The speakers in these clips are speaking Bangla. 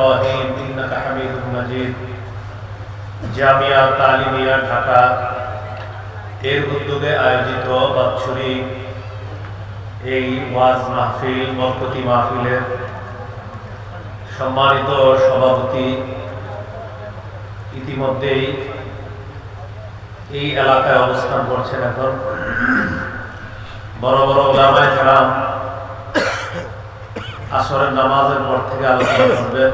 ইব্রাহিম, ইন্নাকা মাজিদ। জামিয়া তালিমিয়া ঢাকা। এর উদ্যোগে আয়োজিত বাৎসরিক এই ওয়াজ মাহফিল, বরকতি মাহফিলের সম্মানিত সভাপতি ইতিমধ্যেই এই এলাকায় অবস্থান করছেন এখন। বড় বড় ওলামায় খেলাম আসরের নামাজের পর থেকে আলোচনা করবেন।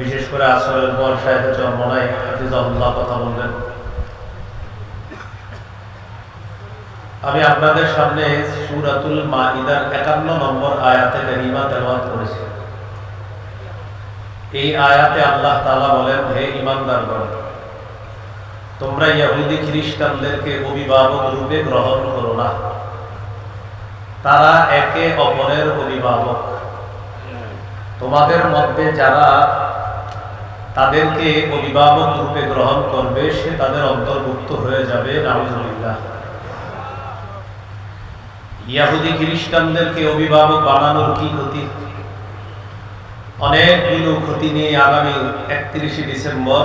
বিশেষ করে আসরের পর শাহেদ চরমনাই হাফিজাহুল্লাহ কথা বলবেন আমি আপনাদের সামনে সুরাতুল মাইদার একান্ন নম্বর আয়াতে কারিমা তেলাওয়াত করেছি। এই আয়াতে আল্লাহ তাআলা বলেন, হে ঈমানদারগণ, তোমরা ইয়াহুদি খ্রিস্টানদেরকে অভিভাবক রূপে গ্রহণ করো না। তারা একে অপরের অভিভাবক। তোমাদের মধ্যে যারা তাদেরকে অভিভাবক রূপে গ্রহণ করবে, সে তাদের অন্তর্ভুক্ত হয়ে যাবে, নাউজুবিল্লাহ। ইয়াহুদি খ্রিস্টানদেরকে অভিভাবক বানানোর কি ক্ষতি? অনেকগুলো ক্ষতি নিয়ে আগামী একত্রিশে ডিসেম্বর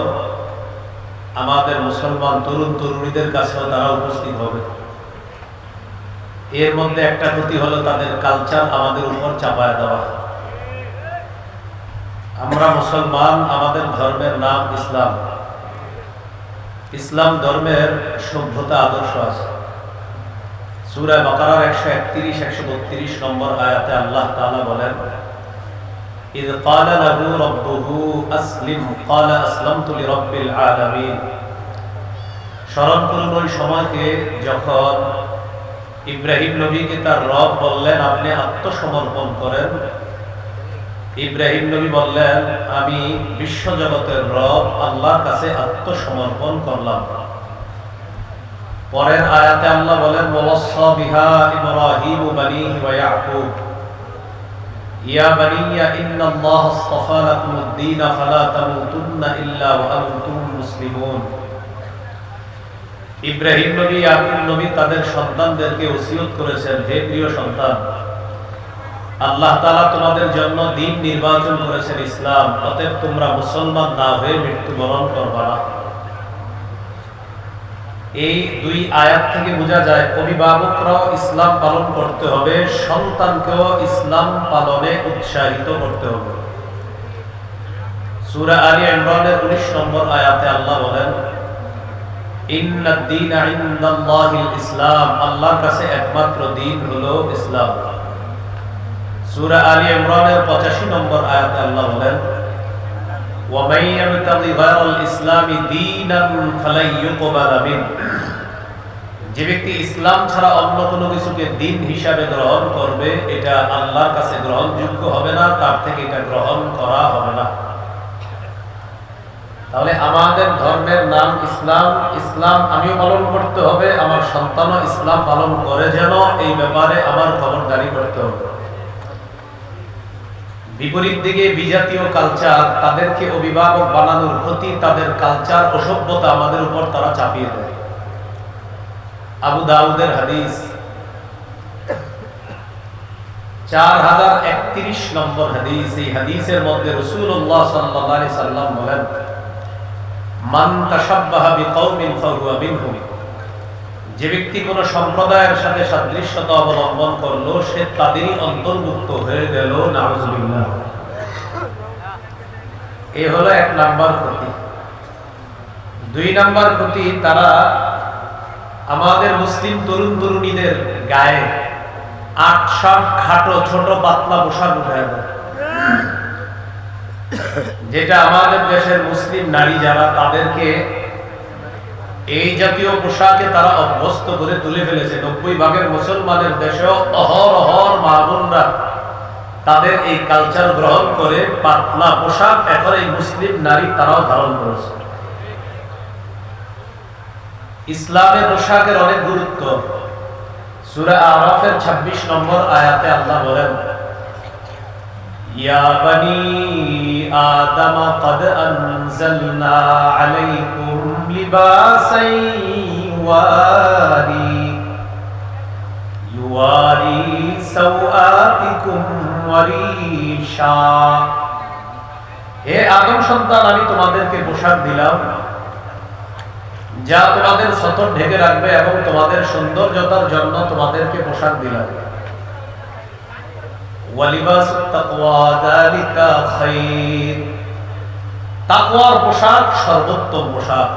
আমাদের মুসলমান তরুণ তরুণীদের কাছেও তারা উপস্থিত হবে। এর মধ্যে একটা ক্ষতি হলো তাদের কালচার আমাদের উপর চাপায় দেওয়া। আমরা মুসলমান আমাদের ধর্মের নাম ইসলাম ইসলাম ধর্মের সভ্যতা আদর্শ আছে সুরায় বাকারার একশো একত্রিশ একশো বত্রিশ নম্বর আয়াতে আল্লাহ তাআলা বলেন إذ قال له ربه أسلم قال أسلمت لرب العالمين স্মরণ করুন ওই সময়কে যখন ইব্রাহিম নবীকে তার রব বললেন আপনি আত্মসমর্পণ করেন ইব্রাহিম নবী বললেন, আমি বিশ্ব জগতের রব, আল্লাহর কাছে আত্মসমর্পণ করলাম। পরের আয়াতে আল্লাহ বলেন ওয়াসা বিহা ইব্রাহিম বানিহি ওয়া ইয়াকুব। ইয়া বানিয়া, ইন্নাল্লাহ আস্তাফা লাকুমুদ-দীন ফালা তামুতুন্না ইল্লা ওয়া আনতুম মুসলিমুন। ইব্রাহিম নবী, ইয়াকুব নবী তাদের সন্তানদেরকে ওসিয়ত করেছেন, হে প্রিয় সন্তান আল্লাহ তাআলা তোমাদের জন্য দিন নির্বাচন করেছেন ইসলাম। অতএব তোমরা মুসলমান না হয়ে মৃত্যুবরণ করবা না। এই দুই আয়াত থেকে বোঝা যায়, অভিভাবকরাও ইসলাম পালন করতে হবে, সন্তানকেও ইসলাম পালনে উৎসাহিত করতে হবে। সূরা আলী ইমরানের 19 নম্বর আয়াতে আল্লাহ বলেন ইসলাম। আল্লাহর কাছে একমাত্র দিন হলো ইসলাম। সূরা আলী ইমরানের 85 নম্বর আয়াতে আল্লাহ বলেন ومن يبتغي غير الاسلام دينا فلن يقبل منه যে ব্যক্তি ইসলাম ছাড়া অন্য কোনো কিছুকে দিন হিসাবে গ্রহণ করবে এটা আল্লাহর কাছে গ্রহণযোগ্য হবে না তার থেকে এটা গ্রহণ করা হবে না তাহলে আমাদের ধর্মের নাম ইসলাম ইসলাম আমিও পালন করতে হবে আমার সন্তানও ইসলাম পালন করে যেন এই ব্যাপারে আমার খবরদারি করতে হবে বিপরীত দিকে বিজাতীয় কালচার তাদেরকে অভিভাবক বানানোর ক্ষতি তাদের কালচার অসভ্যতা আমাদের উপর তারা চাপিয়ে দেয়। আবু দাউদের হাদিস, চার হাজার একত্রিশ নম্বর হাদিস। এই হাদিসের মধ্যে রসুল্লাহ সাল্লাহ সাল্লাম বলেন, মান তাসাব্বাহা বিকৌমিন ফাহুয়া মিনহুম। যে ব্যক্তি কোন সম্প্রদায়ের সাথে সাদৃশ্যতা অবলম্বন করল, সে তাদেরই অন্তর্ভুক্ত হয়ে গেল, নাউজুবিল্লাহ। এই হলো এক নাম্বার ক্ষতি দুই নাম্বার ক্ষতি তারা আমাদের মুসলিম তরুণ তরুণীদের গায়ে আট সাত খাটো, ছোট, পাতলা পোশাক উঠায় যেটা আমাদের দেশের মুসলিম নারী যারা, তাদেরকে এই জাতীয় পোশাকে তারা অভ্যস্ত করে তুলে ফেলেছে। নব্বই ভাগের মুসলমানের দেশেও অহরহর মাহবুনরা তাদের এই কালচার গ্রহণ করে পাতলা পোশাক এখন এই মুসলিম নারী তারাও ধারণ করেছে। ইসলামে পোশাকের অনেক গুরুত্ব। সুরা আরফের ২৬ নম্বর আয়াতে আল্লাহ বলেন, ইয়া বানি আদম, কদ আনজালনা আলাইকুম لباسا يواري يواري سوآتكم وريشا হে আদম সন্তান আমি তোমাদেরকে পোশাক দিলাম যা তোমাদের সতর ঢেকে রাখবে এবং তোমাদের সৌন্দর্যতার জন্য তোমাদেরকে পোশাক দিলাম ওয়ালিবাস তাকওয়া যালিকা খাইর তাকওয়ার পোশাক সর্বোত্তম পোশাক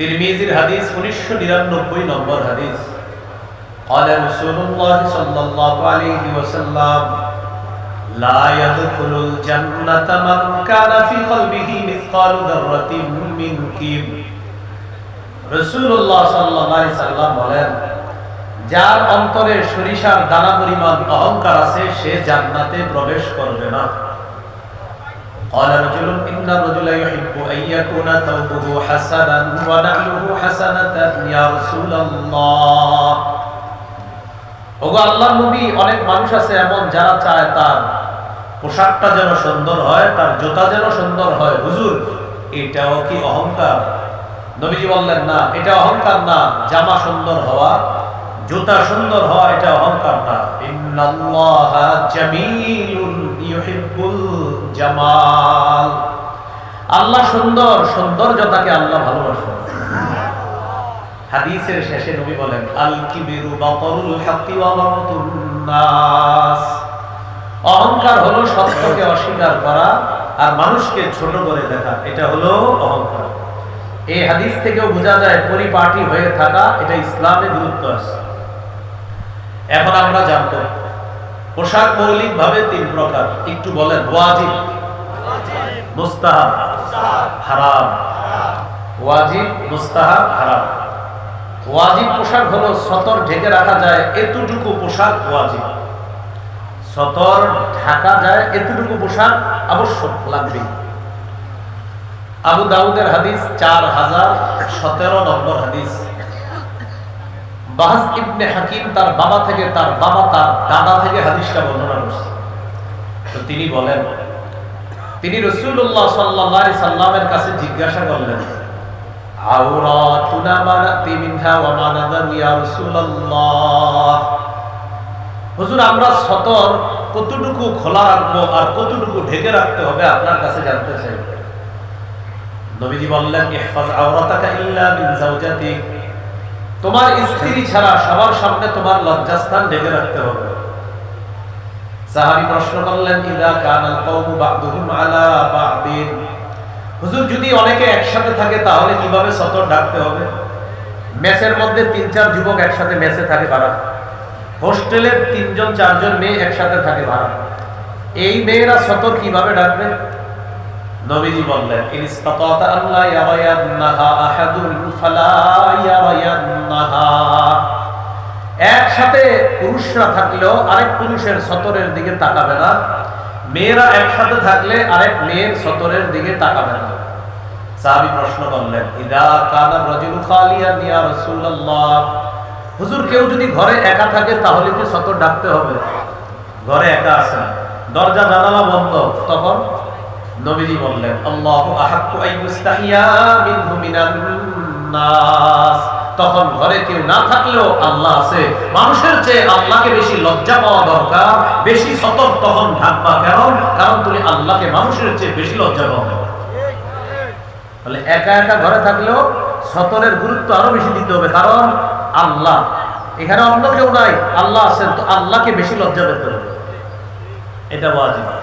তিরমিজির হাদিস 1999 নম্বর হাদিস قال رسول الله صلى الله عليه وسلم لا يدخل الجنة من كان في قلبه مثقال ذرة من كبر রসুল্লাহ সাল্লাহ সাল্লাম বলেন যার অন্তরে সরিষার দানা পরিমাণ অহংকার আছে সে জান্নাতে প্রবেশ করবে না قال رجل إن الرجل يحب أن يكون ثوبه حسنا ونعله حسنة يا رسول الله ওগো আল্লাহ নবী অনেক মানুষ আছে এমন যারা চায় তার পোশাকটা যেন সুন্দর হয় তার জুতা যেন সুন্দর হয় হুজুর এটাও কি অহংকার নবীজি বললেন না এটা অহংকার না জামা সুন্দর হওয়া জুতা সুন্দর হওয়া এটা অহংকার না। জামিলুন ইউহিব্বুল জামাল। আল্লাহ সুন্দর, সৌন্দর্যতাকে আল্লাহ ভালোবাসেন। হাদিসের শেষে নবী বলেন, আল কিবিরু নাস। অহংকার হলো সত্যকে অস্বীকার করা আর মানুষকে ছোট করে দেখা, এটা হলো অহংকার। এই হাদিস থেকেও বোঝা যায়, পরিপাটি হয়ে থাকা, এটা ইসলামে গুরুত্ব আছে। এখন আমরা জানতো পোশাক মৌলিক ভাবে তিন প্রকার, একটু বলেন, ওয়াজিব, মুস্তাহাব, হারাম। ওয়াজিব, মুস্তাহাব, হারাম। ওয়াজিব পোশাক হলো সতর ঢেকে রাখা যায়, এতটুকু পোশাক ওয়াজিব। সতর ঢাকা যায়, এতটুকু পোশাক আবশ্যক, লাগবে। আবু দাউদের হাদিস চার হাজার সতেরো নম্বর হাদিস। ইবনে হাকিম তার বাবা থেকে, তার বাবা তার দাদা থেকে হাদিসটা বর্ণনা করছে। তো তিনি বলেন, তিনি রসুল্লাহ সাল্লাহ সাল্লামের কাছে জিজ্ঞাসা করলেন আমরা সতর কতটুকু খোলা রাখব আর কতটুকু ঢেকে রাখতে হবে আপনার কাছে জানতে চাই। নবীজি বললেন তোমার স্ত্রী ছাড়া সবার সামনে তোমার লজ্জাস্থান ঢেকে রাখতে হবে। সাহাবী প্রশ্ন করলেন, ইদা কানাল কওমু বা'দুহুম আলা বা'দিন? হুজুর, যদি অনেকে একসাথে থাকে, তাহলে কীভাবে সতর ডাকতে হবে? মেসের মধ্যে তিন চার যুবক একসাথে মেসে থাকে ভাড়া হোস্টেলের তিনজন, চারজন মেয়ে একসাথে থাকে ভাড়া এই মেয়েরা সতর কীভাবে ডাকবে? নবীজি বললেন একসাথে পুরুষরা থাকলেও আরেক পুরুষের সতরের দিকে তাকাবে না। মেয়েরা একসাথে থাকলে আরেক মেয়ের সতরের দিকে তাকাবে না। প্রশ্ন করলেন, ইদা কানা রাজুলু রাসূলুল্লাহ? হুজুর, কেউ যদি ঘরে একা থাকে তাহলে কি সতর ডাকতে হবে? ঘরে একা আছে দরজা জানালা বন্ধ, তখন নবীজি বললেন, আল্লাহু আহাক্কু আইয়ুস্তাহিয়া মিনহু মিনান নাস। তখন ঘরে কেউ না থাকলেও আল্লাহ আছে। মানুষের চেয়ে আল্লাহকে বেশি লজ্জা পাওয়া দরকার, বেশি সতর্ক তখন ঢাকবা কেন? কারণ তুমি আল্লাহকে মানুষের চেয়ে বেশি লজ্জা পাও। তাহলে একা একা ঘরে থাকলেও সতরের গুরুত্ব আরও বেশি দিতে হবে। কারণ আল্লাহ, এখানে অন্য কেউ নাই, আল্লাহ আছেন, তো আল্লাহকে বেশি লজ্জা পেতে হবে। এটা ওয়াজিব।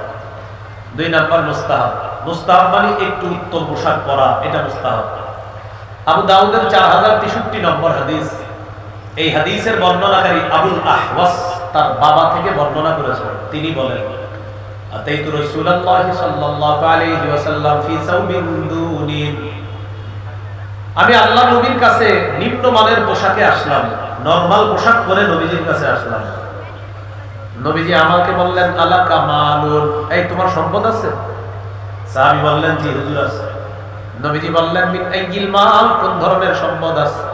দুই নাম্বার মুস্তাহাব। মুস্তাহাব মানে একটু উত্তম পোশাক পরা, এটা মুস্তাহাব। আবু দাউদের চার হাজার তেষট্টি নম্বর হাদিস। এই হাদিসের বর্ণনাকারী আবুল আহওয়াস তার বাবা থেকে বর্ণনা করেছেন। তিনি বলেন আমি আল্লাহ নবীর কাছে নিম্নমানের পোশাকে আসলাম, নরমাল পোশাক পরে নবীজির কাছে আসলাম। নবীজি আমাকে বললেন আলা কামালুন এই, তোমার সম্পদ আছে? সাহাবী বললেন, জি, হুজুর আছে। নবীজি বললেন, মিন আইয়িল মাল, কোন ধরনের সম্পদ আছে?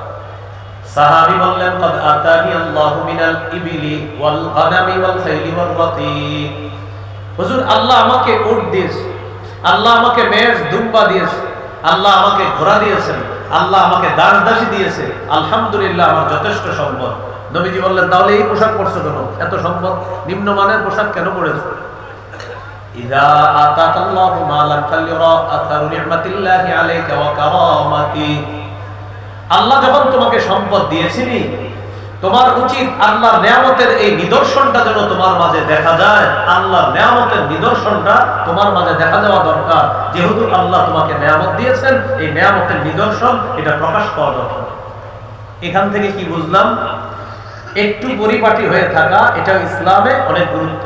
সাহাবী বললেন, কদ আতানি আল্লাহু মিনাল ইবিলি ওয়াল গানামি ওয়াল খাইলি ওয়াল রাতিক হুজুর, আল্লাহ আমাকে উট দিয়েছে, আল্লাহ আমাকে মেষ দুম্বা দিয়েছে, আল্লাহ আমাকে ঘোড়া দিয়েছেন, আল্লাহ আমাকে দাস দাসী দিয়েছে। আলহামদুলিল্লাহ, আমার যথেষ্ট সম্পদ। নবীজি বললেন তাহলে এই পোশাক পরছো কেন এত সম্পদ নিম্নমানের পোশাক কেন পরেছো إذا آتاك الله مالا فليرى أثر نعمة الله عليك وكرامته আল্লাহ যখন তোমাকে সম্পদ দিয়েছিনি তোমার উচিত আল্লাহর নিয়ামতের এই নিদর্শনটা যেন তোমার মাঝে দেখা যায় আল্লাহর নিয়ামতের নিদর্শনটা তোমার মাঝে দেখা যাওয়া দরকার যেহেতু আল্লাহ তোমাকে নিয়ামত দিয়েছেন এই নিয়ামতের নিদর্শন এটা প্রকাশ পাওয়া দরকার এখান থেকে কি বুঝলাম একটু পরিপাটি হয়ে থাকা এটা ইসলামে অনেক গুরুত্ব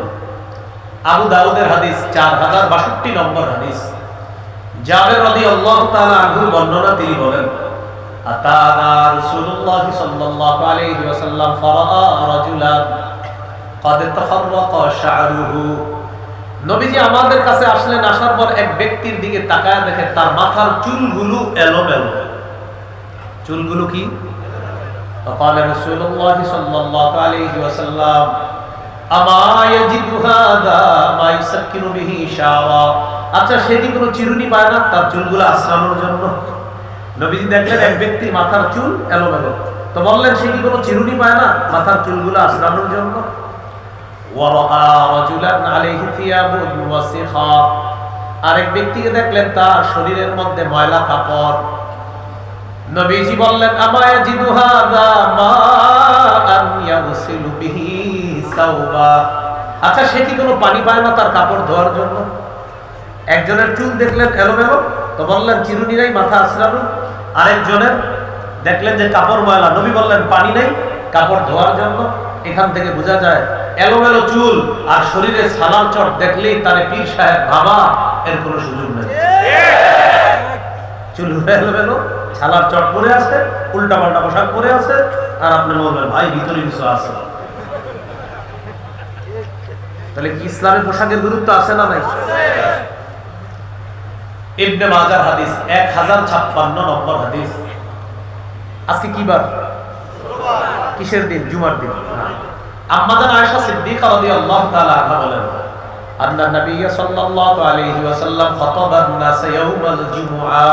আবু দাউদের হাদিস চার হাজার বাষট্টি নম্বর হাদিস জাবের রদি আল্লাহ তাআলা আনহুর বর্ণনা তিনি বলেন আতানা রাসূলুল্লাহ সাল্লাল্লাহু আলাইহি ওয়াসাল্লাম ফারাআ রাজুলান قد تفرق شعره নবীজি আমাদের কাছে আসলেন আসার পর এক ব্যক্তির দিকে তাকায় দেখে তার মাথার চুলগুলো এলোমেলো চুলগুলো কি فقال رسول الله صلى الله عليه وسلم أما يجد هذا ما يسكن به شعرا আচ্ছা সে কি কোনো চিরুনি পায় না তার চুলগুলো আশ্রানোর জন্য নবীজি দেখলেন এক ব্যক্তির মাথার চুল এলোমেলো তো বললেন সে কি কোনো চিরুনি পায় না মাথার চুলগুলো আশ্রানোর জন্য ওয়ারাআ রাজুলান আলাইহি থিয়াবুন ওয়াসিখা আরেক ব্যক্তিকে দেখলেন তার শরীরের মধ্যে ময়লা কাপড় নবীজি বললেন, আমায় জিদু হাদা মা আন ইয়াগসিলু বিহি সাওবা। আচ্ছা সে কি কোনো পানি পায় না তার কাপড় ধোয়ার জন্য? একজনের চুল দেখলেন এলোমেলো, তো বললেন চিরুনি নাই, মাথা আসলানো আরেকজনের দেখলেন যে কাপড় ময়লা, নবী বললেন, পানি নেই, কাপড় ধোয়ার জন্য। এখান থেকে বোঝা যায়, এলোমেলো চুল আর শরীরে সালার চট দেখলেই তারে পীর সাহেব ভাবা, এর কোনো সুযোগ নেই। চুল এলোমেলো ছালার চট পরে আছে উল্টা পাল্টা পোশাক পরে আছে, আর আপনি বলবেন, ভাই, ভিতরে কিছু আছে। তাহলে কি ইসলামের পোশাকের গুরুত্ব আছে না নাই? ইবনে মাজার হাদিস, এক হাজার ছাপ্পান্ন নম্বর হাদিস। আজকে কি বার? কিসের দিন? জুমার দিন। আম্মাজান আয়েশা সিদ্দিকা রাদিয়াল্লাহু তাআলা আনহা বলেন, আন্না নবী সাল্লাল্লাহু আলাইহি ওয়াসাল্লাম খাতাবান নাস ইয়াউমাল জুমআ।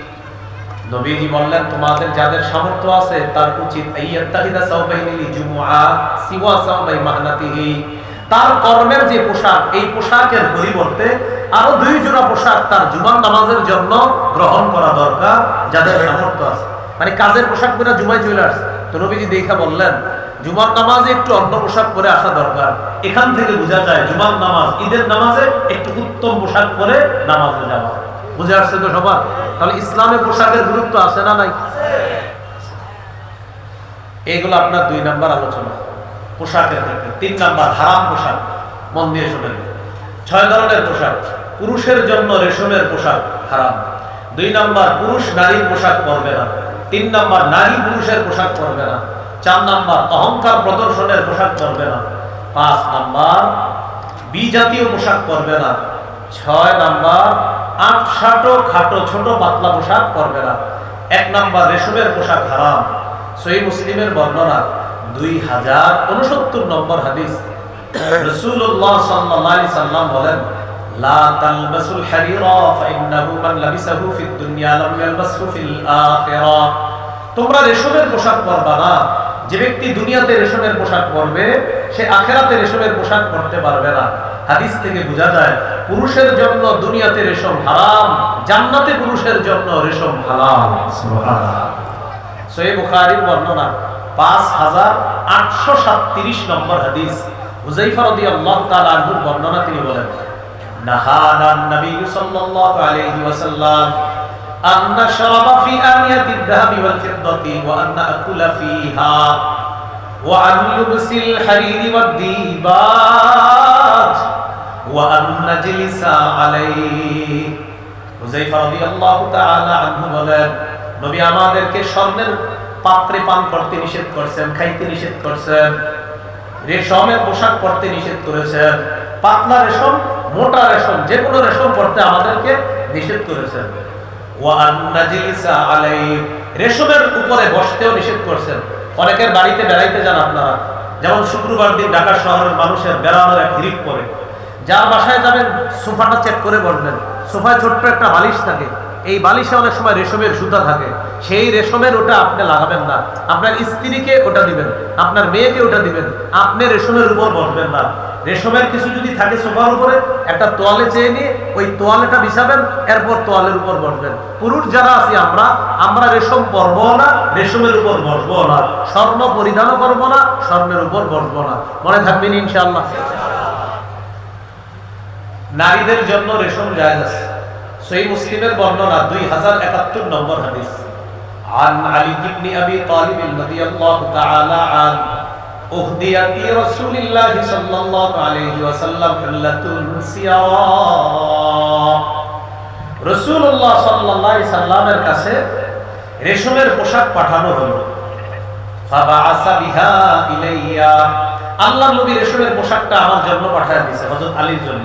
নবীজি বললেন, তোমাদের যাদের সামর্থ্য আছে, তার উচিত আইয়াত্তাহিদা সাওবাইনি লিজুমুআ সিওয়া সাওবাই মাহনাতিহি। তার কর্মের যে পোশাক, এই পোশাকের পরিবর্তে আরও দুই জোড়া পোশাক তার জুমার নামাজের জন্য গ্রহণ করা দরকার, যাদের সামর্থ্য আছে। মানে কাজের পোশাক পরে জুমায় চলে আসছে। তো নবীজি দেখা বললেন, জুমার নামাজে একটু অন্য পোশাক পরে আসা দরকার। এখান থেকে বোঝা যায়, জুমার নামাজ, ঈদের নামাজে একটু উত্তম পোশাক পরে নামাজে যাওয়া। বুঝে আসছে তো সবার? তাহলে ইসলামে পোশাকের গুরুত্ব আছে না নাই? এগুলো আপনার দুই নাম্বার আলোচনা। পোশাকের ক্ষেত্রে। তিন নাম্বার, হারাম পোশাক। মন দিয়ে শোনেন। ছয় ধরনের পোশাক। পুরুষের জন্য রেশমের পোশাক হারাম। দুই নাম্বার, পুরুষ নারীর পোশাক পরবে না। তিন নাম্বার, নারী পুরুষের পোশাক পরবে না। চার নাম্বার, অহংকার প্রদর্শনের পোশাক পরবে না। পাঁচ নাম্বার, বিজাতীয় পোশাক পরবে না। ছয় নাম্বার আট শাটো খাটো, ছোট, পাতলা পোশাক না এক নাম্বার রেশমের পোশাক হারাম। মুসলিমের বর্ণনা, দুই হাজার উনসত্তর নম্বর হাদিস। রসুল্লাহ সাল্লাল্লাহু সাল্লাম বলেন তোমরা রেশমের পোশাক পরবা না। যে ব্যক্তি দুনিয়াতে রেশমের পোশাক পরবে, সে আখেরাতে রেশমের পোশাক পরতে পারবে না। হাদিস থেকে বোঝা যায় পুরুষের জন্য দুনিয়াতে রেশম হারাম জান্নাতে পুরুষের জন্য রেশম হালাল সহি বুখারীর বর্ণনা পাঁচ হাজার আটশো সাতত্রিশ নম্বর হাদিস হুজাইফা রাদিয়াল্লাহু তাআলা আনহুর বর্ণনা তিনি বলেন নাহানা নবী সাল্লাল্লাহু আলাইহি ওয়াসাল্লাম আন নাশরাবা ফি আনিয়াতি الذهب والفضة وأن نأكل فيها وعن لبس الحرير والديباج আমাদেরকে নিষেধ রেশমের করেছেন রেশমের উপরে বসতেও নিষেধ করছেন। অনেকের বাড়িতে বেড়াইতে যান আপনারা, যেমন শুক্রবার দিন ঢাকা শহরের মানুষের বেড়ানোর এক হিরিপ যার বাসায় যাবেন, সোফাটা চেক করে বসবেন। সোফায় ছোট্ট একটা বালিশ থাকে। এই বালিশে অনেক সময় রেশমের সুতা থাকে। সেই রেশমের ওটা আপনি লাগাবেন না। আপনার স্ত্রীকে ওটা দিবেন, আপনার মেয়েকে ওটা দিবেন, আপনি রেশমের উপর বসবেন না। রেশমের কিছু যদি থাকে সোফার উপরে, একটা তোয়ালে চেয়ে নিয়ে ওই তোয়ালেটা বিছাবেন, এরপর তোয়ালের উপর বসবেন। পুরুষ যারা আছি আমরা আমরা রেশম পরবো না, রেশমের উপর বসবো না। স্বর্ণ পরিধানও করব না, স্বর্ণের উপর বসবো না। মনে থাকবেন ইনশাআল্লাহ। নারীদের জন্য রেশম জায়েজ আছে সহি মুসলিমের বর্ণনা দুই হাজার একাত্তর নম্বর হাদিস عن علي بن ابي طالب رضي الله تعالى عنه أهدي في رسول الله صلى الله عليه وسلم حلة سيراء রসুল্লাহ সাল্লাহ সাল্লামের কাছে রেশমের পোশাক পাঠানো হলো ফাবাআসা বিহা ইলাইয়া আল্লাহ নবী রেশমের পোশাকটা আমার জন্য পাঠায় দিয়েছে হযরত আলীর জন্য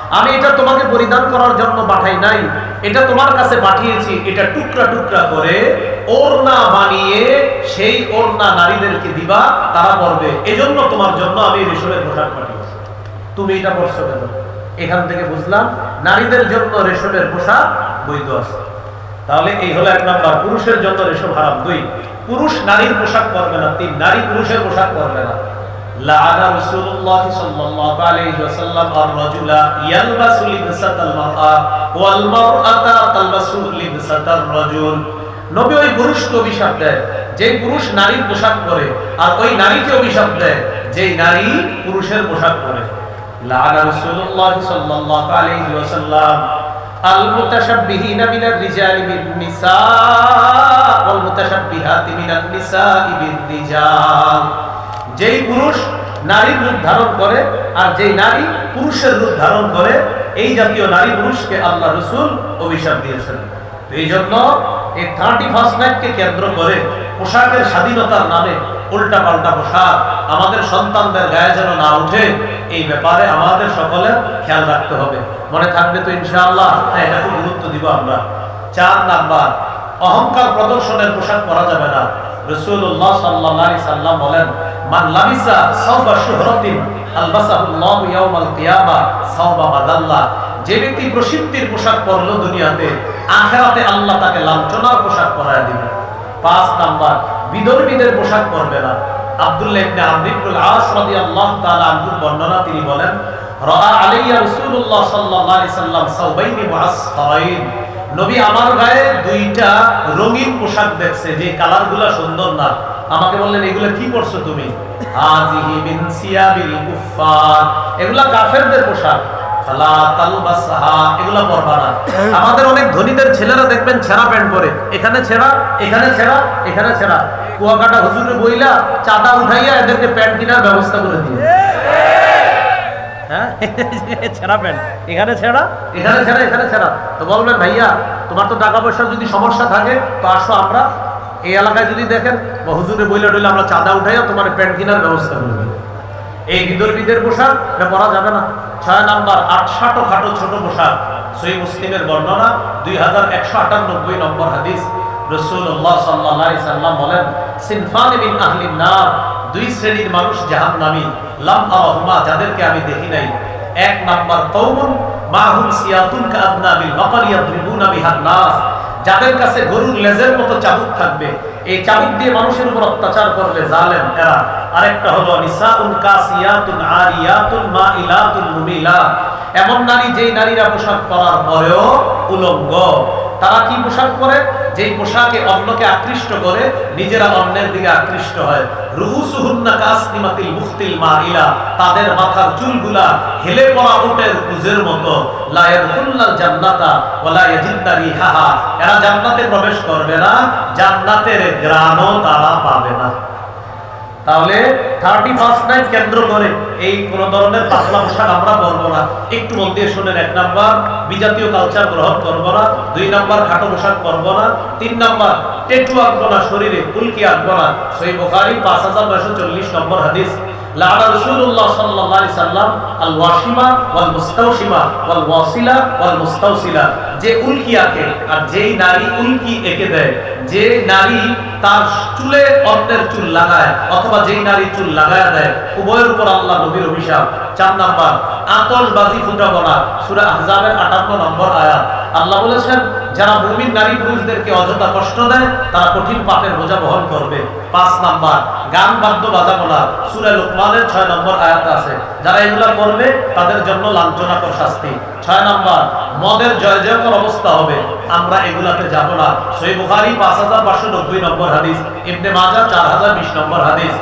আমি এটা তোমাকে পরিধান করার জন্য পাঠাই নাই। এটা তোমার কাছে পাঠিয়েছি। এটা টুকরা টুকরা করে ওড়না বানিয়ে সেই ওড়না নারীদেরকে দিবা, তারা পরবে এজন্য তোমার জন্য আমি রেশমের পোশাক পাঠিয়েছি। তুমি এটা পরছো কেন? এখান থেকে বুঝলাম, নারীদের জন্য রেশমের পোশাক বৈধ আছে। তাহলে এই হলো এক নাম্বার, পুরুষের জন্য রেশম হারাম। দুই, পুরুষ নারীর পোশাক পরবে না। তিন, নারী পুরুষের পোশাক পরবে না। লাআনা রাসূলুল্লাহ সাল্লাল্লাহু আলাইহি ওয়াসাল্লাম আর-রাজুলা ইয়ালবাসু লিবসাতাল মারআ ওয়াল মারআতা তালবাসু লিবসাতার রাজুল নবী ওই পুরুষকে অভিশাপ দেয় যে পুরুষ নারীর পোশাক পরে আর ওই নারীকে অভিশাপ দেয় যে নারী পুরুষের পোশাক পরে লাআনা রাসূলুল্লাহ সাল্লাল্লাহু আলাইহি ওয়াসাল্লাম المتشبهين من الرجال بالنساء والمتشبهات من النساء بالرجال যেই পুরুষ নারীর রূপ ধারণ করে আর যেই নারী পুরুষের রূপ ধারণ করে, এই জাতীয় নারী পুরুষকে আল্লাহ রসুল অভিশাপ দিয়েছেন। এই জন্য এই থার্টি ফার্স্ট নাইটকে কেন্দ্র করে পোশাকের স্বাধীনতার নামে উল্টা পাল্টা পোশাক আমাদের সন্তানদের গায়ে যেন না উঠে, এই ব্যাপারে আমাদের সকলে খেয়াল রাখতে হবে। মনে থাকবে তো ইনশাআল্লাহ হ্যাঁ এটা খুব গুরুত্ব দিব আমরা। চার নাম্বার, অহংকার প্রদর্শনের পোশাক পরা যাবে না। রসুল্লাহ সাল্লাহ সাল্লাম বলেন, মান লাবিসা সাওবা শুহরাতিন, আলবাসাহুল্লাহু ইয়াউমাল কিয়ামা, সাওবা মাদাল্লা। যে ব্যক্তি প্রসিদ্ধির পোশাক পরলো দুনিয়াতে, আখেরাতে আল্লাহ তাকে লাঞ্ছনার পোশাক পরায় দিবে। পাঁচ নাম্বার, বিধর্মীদের পোশাক পরবে না। আব্দুল্লাহ ইবনে আমর আস রাদিয়াল্লাহু তাআলা আনহুর বর্ণনা তিনি বলেন, রাআ আলাইয়া রাসূলুল্লাহ সাল্লাল্লাহু আলাইহি সাল্লাম সাওবাইনি মুআসফারাইন নবী আমার গায়ে দুইটা রঙিন পোশাক দেখছে, যে কালারগুলো সুন্দর না। আমাকে বললেন, এগুলো কি করছ তুমি? এগুলা কাফেরদের পোশাক। আমাদের অনেক ধনীদের ছেলেরা দেখবেন ছেঁড়া প্যান্ট পরে। এখানে ছেঁড়া এখানে ছেঁড়া এখানে ছেঁড়া। কুয়াকাটা হুজুরে বইলা চাঁদা উঠাইয়া এদেরকে প্যান্ট কেনার ব্যবস্থা করে দিয়ে হ্যাঁ? এখানে ছেঁড়া? এখানে ছেঁড়া এখানে ছেঁড়া। তো বলবেন, ভাইয়া, তোমার তো টাকা পয়সার যদি সমস্যা থাকে, তো আসো আমরা এই এলাকায় যদি দেখেন হুজুরে বইলে টইলে আমরা চাঁদা উঠাইয়া তোমার প্যান্ট কেনার ব্যবস্থা করে দেবো এই বিদর্মীদের পোশাক, এটা পরা যাবে না। ছয় নাম্বার, আটশাটো খাটো ছোট পোশাক। সই মুসলিমের বর্ণনা, দুই হাজার একশো আটানব্বই নম্বর হাদিস। রসুল্লাহ সাল্লাহ সাল্লাম বলেন সিনফান নার, দুই শ্রেণির মানুষ জাহান্নামী। লাম আরহুমা, যাদেরকে আমি দেখি নাই। এক নাম্বার কওমুন যাদের কাছে গরুর লেজের মতো চাবুক থাকবে, এই চাবুক দিয়ে মানুষের উপর অত্যাচার করবে জালেম এরা। আরেকটা হলো, নিসাউন কাসিয়াতুন এমন নারী যেই নারীরা পোশাক পরার পরেও উলঙ্গ। তারা কি পোশাক পরে? যেই পোশাকে অন্যকে আকৃষ্ট করে, নিজেরা অন্যের দিকে আকৃষ্ট হয়। তাদের মাথার চুলগুলা হেলে পড়া উটের কুজের মতো। এরা জান্নাতে প্রবেশ করবে না, জান্নাতের গ্রানও তারা পাবে না। তাহলে থার্টি ফার্স্ট নাইট কেন্দ্র করে এই কোন ধরনের পাতলা পোশাক আমরা পরবো না। একটু মন দিয়ে শুনেন, এক নাম্বার, বিজাতীয় কালচার গ্রহণ করব না, দুই নাম্বার, খাটো পোশাক পরবো না, তিন নাম্বার টেটু আঁকবো না, শরীরে ফুলকি আঁকবো না। সই বোখারি, পাঁচ হাজার নয়শো চল্লিশ নম্বর হাদিস। লাআনা সাল্লাম আল ওয়াশিমা ওয়াল মুস্তাওশিমা ওয়াল ওয়াসিলা ওয়াল মুস্তাওসিলা যে উল্কি আঁকে আর যেই নারী উল্কি এঁকে দেয়, যে নারী তার চুলে অন্যের চুল লাগায় অথবা যেই নারী চুল লাগায় দেয়, উভয়ের উপর আল্লাহ নবীর অভিশাপ। চার নাম্বার, আতশবাজি ফুটাবো না সূরা আহজাবের 58 নম্বর আয়াত। আল্লাহ বলেছেন, যারা মুমিন নারী পুরুষদেরকে অযথা কষ্ট দেয়, তারা কঠিন পাপের বোঝা বহন করবে। পাঁচ নাম্বার, গান বাদ্য বাজাবো না সূরা লোকমানের ছয় নম্বর আয়াত আছে। যারা এগুলা করবে, তাদের জন্য লাঞ্ছনাকর শাস্তি। ছয় নাম্বার, মদের জয় জয় জয়কর অবস্থা হবে, আমরা এগুলাতে যাব না। সই বুখারি পাঁচ হাজার পাঁচশো নব্বই নম্বর হাদিস, ইবনে মাজা চার হাজার বিশ নম্বর হাদিস।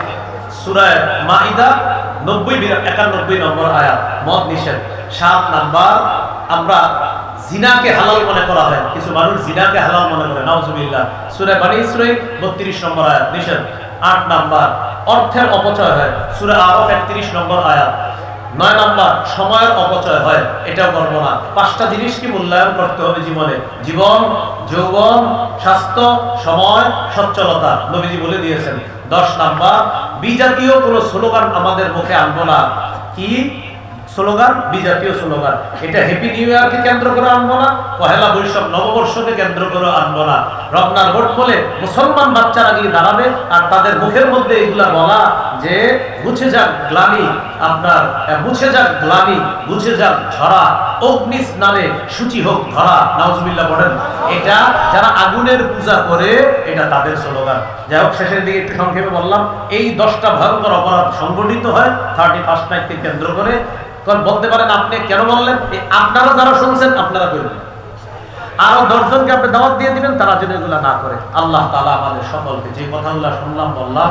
সুরায় মাইদা নব্বই একানব্বই নম্বর আয়াত, মদ নিষেধ। সাত নাম্বার, আমরা জিনাকে হালাল মনে করা হয়। কিছু মানুষ জিনাকে হালাল মনে করে, নাউজুবিল্লাহ। সূরা বানি ইসরাঈল 32 নম্বর আয়াত, নিষেধ। আট নাম্বার, অর্থের অপচয় হয়। সূরা আরাফ 31 নম্বর আয়াত। নয় নাম্বার, সময়ের অপচয় হয়, এটাও করব না। পাঁচটা জিনিসকে মূল্যায়ন করতে হবে জীবনে? জীবন, যৌবন, স্বাস্থ্য, সময়, সচ্ছলতা, নবীজি বলে দিয়েছেন। দশ নাম্বার, বিজাতীয় কোনো স্লোগান আমাদের মুখে আনব না। কি? স্লোগান, বিজাতীয় স্লোগান। এটা হ্যাপি নিউ ইয়ারকে কেন্দ্র করে আনব না, পহেলা বৈশাখ নববর্ষকে কেন্দ্র করে আনব না। রমনার ভোট বলে মুসলমান বাচ্চারা গিয়ে দাঁড়াবে আর তাদের মুখের মধ্যে এগুলা বলা যে মুছে যাক গ্লানি আপনার মুছে যাক গ্লানি মুছে যাক ঝরা অগ্নি স্নানে সূচি হোক ধরা। নাউজুবিল্লাহ বলেন এটা যারা আগুনের পূজা করে, এটা তাদের স্লোগান। যাই হোক, শেষের দিকে একটু সংক্ষেপে বললাম, এই দশটা ভয়ঙ্কর অপরাধ সংগঠিত হয় থার্টি ফার্স্ট নাইটকে কেন্দ্র করে। কারণ বলতে পারেন আপনি কেন বললেন? আপনারা যারা শুনছেন, আপনারা করবেন আরও দশজনকে আপনি দাওয়াত দিয়ে দিবেন, তারা যেন এগুলা না করে। আল্লাহ তালা আমাদের সকলকে যে কথাগুলা শুনলাম, বললাম